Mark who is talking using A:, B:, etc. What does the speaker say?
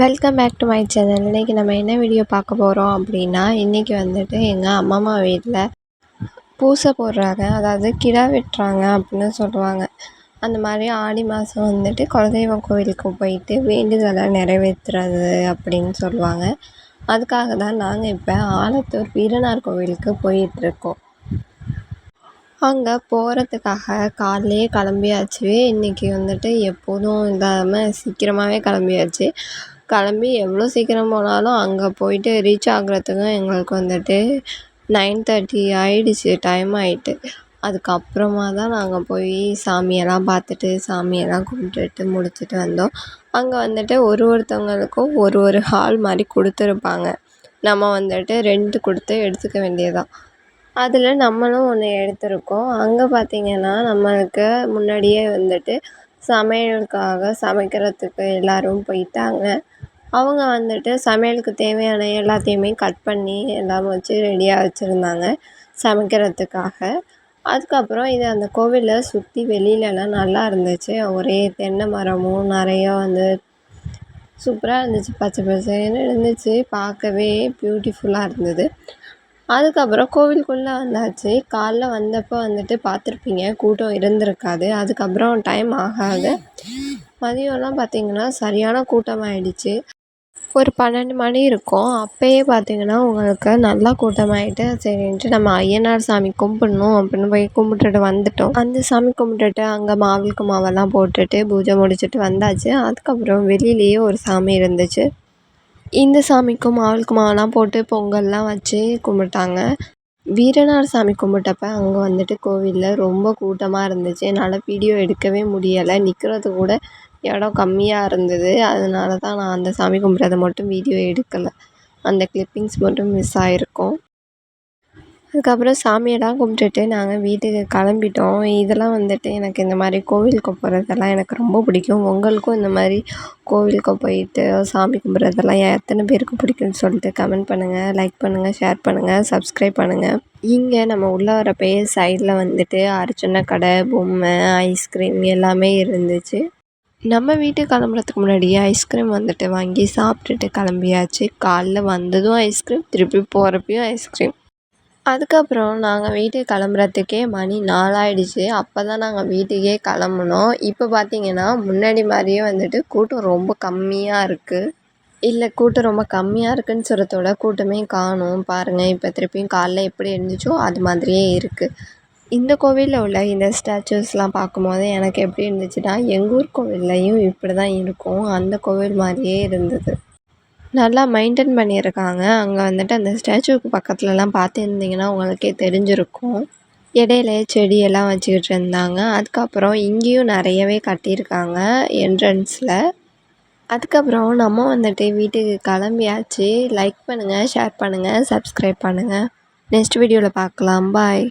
A: Welcome back to my channel இன்றைக்கி நம்ம என்ன வீடியோ பார்க்க போகிறோம் அப்படின்னா இன்றைக்கி வந்துட்டு எங்கள் அம்மம்மா வீட்டில் பூசை போடுறாங்க. அதாவது கிடா வெட்டுறாங்க அப்படின்னு சொல்லுவாங்க. அந்த மாதிரி ஆடி மாதம் வந்துட்டு குலதெய்வம் கோவிலுக்கு போயிட்டு வேண்டுதலை நிறைவேற்றுறது அப்படின்னு சொல்லுவாங்க. அதுக்காக தான் நாங்கள் இப்போ ஆலத்தூர் வீரனார் கோவிலுக்கு போயிட்டுருக்கோம் அங்கே போகிறதுக்காக காலையிலேயே கிளம்பியாச்சு. இன்றைக்கி வந்துட்டு எப்போதும் இல்லாமல் சீக்கிரமாகவே கிளம்பியாச்சு. கிளம்பி எவ்வளோ சீக்கிரம் போனாலும் அங்கே போயிட்டு ரீச் ஆகுறதுக்கும் எங்களுக்கு வந்துட்டு நைன் தேர்ட்டி ஆகிடுச்சி டைம் ஆகிட்டு அதுக்கப்புறமா தான் நாங்கள் போய் சாமியெல்லாம் பார்த்துட்டு சாமியெல்லாம் கும்பிட்டுட்டு முடிச்சுட்டு வந்தோம். அங்கே வந்துட்டு ஒரு ஒருத்தவங்களுக்கும் ஒரு ஒரு ஹால் மாதிரி கொடுத்துருப்பாங்க. நம்ம வந்துட்டு ரெண்ட் கொடுத்து எடுத்துக்க வேண்டியதுதான். அதில் நம்மளும் ஒன்று எடுத்திருக்கோம். அங்கே பார்த்திங்கன்னா நம்மளுக்கு முன்னாடியே வந்துட்டு சமையலுக்காக சமைக்கிறதுக்கு எல்லோரும் போயிட்டாங்க. அவங்க வந்துட்டு சமையலுக்கு தேவையான எல்லாத்தையுமே கட் பண்ணி எல்லாம் வச்சு ரெடியாக வச்சுருந்தாங்க சமைக்கிறதுக்காக. அதுக்கப்புறம் இது அந்த கோவிலை சுற்றி வெளியிலலாம் நல்லா இருந்துச்சு. ஒரே தென்னை மரமும் நிறையா வந்து சூப்பராக இருந்துச்சு. பச்சை பசேன்னு இருந்துச்சு. பார்க்கவே பியூட்டிஃபுல்லாக இருந்தது. அதுக்கப்புறம் கோவிலுக்குள்ளே வந்தாச்சு. காலைல வந்தப்போ வந்துட்டு பார்த்துருப்பீங்க கூட்டம் இருந்திருக்காது. அதுக்கப்புறம் டைம் ஆகாது. மதியம்லாம் பார்த்திங்கன்னா சரியான கூட்டமாயிடுச்சு. ஒரு பன்னெண்டு மணி இருக்கும். அப்போயே பார்த்திங்கன்னா உங்களுக்கு நல்லா கூட்டமாகிட்டு சரின்ட்டு நம்ம ஐயனார் சாமி கும்பிட்ணும் அப்படின்னு போய் கும்பிட்டுட்டு வந்துட்டோம். அந்த சாமி கும்பிட்டுட்டு அங்கே மாவிளக்கு மாவெல்லாம் போட்டுட்டு பூஜை முடிச்சுட்டு வந்தாச்சு. அதுக்கப்புறம் வெளியிலேயே ஒரு சாமி இருந்துச்சு. இந்த சாமிக்கும் மாவிளக்கு மாவெல்லாம் போட்டு பொங்கல்லாம் வச்சு கும்பிட்டாங்க. வீரனார் சாமி கும்பிட்டப்ப அங்கே வந்துட்டு கோவிலில் ரொம்ப கூட்டமாக இருந்துச்சு. என்னால் வீடியோ எடுக்கவே முடியலை. நிற்கிறது கூட இடம் கம்மியாக இருந்தது. அதனால தான் நான் அந்த சாமி கும்பிட்றத மட்டும் வீடியோ எடுக்கலை. அந்த கிளிப்பிங்ஸ் மட்டும் மிஸ் ஆகிருக்கும் அதுக்கப்புறம் சாமியெல்லாம் கும்பிட்டுட்டு நாங்கள் வீட்டுக்கு கிளம்பிட்டோம். இதெல்லாம் வந்துட்டு எனக்கு இந்த மாதிரி கோவிலுக்கு போகிறதெல்லாம் எனக்கு ரொம்ப பிடிக்கும். உங்களுக்கும் இந்த மாதிரி கோவிலுக்கு போயிட்டு சாமி கும்பிட்றதெல்லாம் எத்தனை பேருக்கு பிடிக்கும்னு சொல்லிட்டு கமெண்ட் பண்ணுங்கள் லைக் பண்ணுங்கள் ஷேர் பண்ணுங்கள் சப்ஸ்கிரைப் பண்ணுங்கள் இங்கே நம்ம உள்ளே வரப்பயே சைடில் வந்துட்டு அர்ச்சனை கடை பொம்மை ஐஸ்கிரீம் எல்லாமே இருந்துச்சு. நம்ம வீட்டுக்கு கிளம்புறதுக்கு முன்னாடியே ஐஸ்கிரீம் வந்துட்டு வாங்கி சாப்பிட்டுட்டு கிளம்பியாச்சு. காலைல வந்ததும் ஐஸ்கிரீம் திருப்பி போகிறப்பையும் ஐஸ்கிரீம். அதுக்கப்புறம் நாங்கள் வீட்டுக்கு கிளம்புறதுக்கே மணி நாலாயிடுச்சு. அப்போ தான் நாங்கள் வீட்டுக்கே கிளம்புனோம். இப்போ பார்த்தீங்கன்னா முன்னாடி மாதிரியே வந்துட்டு கூட்டம் ரொம்ப கம்மியாக இருக்குது இல்லை கூட்டம் ரொம்ப கம்மியாக இருக்குதுன்னு சொல்கிறதோட கூட்டமே காணும். பாருங்கள் இப்போ திருப்பியும் காலைல எப்படி இருந்துச்சோ அது மாதிரியே இருக்குது இந்த கோவிலில் உள்ள இந்த ஸ்டாச்சுஸ்லாம் பார்க்கும்போது எனக்கு எப்படி இருந்துச்சுன்னா எங்கள் ஊர் கோவில்லையும் இப்படி தான் இருக்கும். அந்த கோவில் மாதிரியே இருந்தது. நல்லா மெயின்டைன் பண்ணியிருக்காங்க. அங்கே வந்துட்டு அந்த ஸ்டாச்சுவுக்கு பக்கத்துலலாம் பார்த்துருந்தீங்கன்னா உங்களுக்கே தெரிஞ்சிருக்கும். இடையில செடியெல்லாம் வச்சுக்கிட்டு இருந்தாங்க. அதுக்கப்புறம் இங்கேயும் நிறையவே கட்டியிருக்காங்க என்ட்ரன்ஸில் அதுக்கப்புறம் நம்ம வந்துட்டு வீட்டுக்கு கிளம்பியாச்சு. லைக் பண்ணுங்கள் ஷேர் பண்ணுங்கள் சப்ஸ்கிரைப் பண்ணுங்கள் நெக்ஸ்ட் வீடியோவில் பார்க்கலாம். பாய்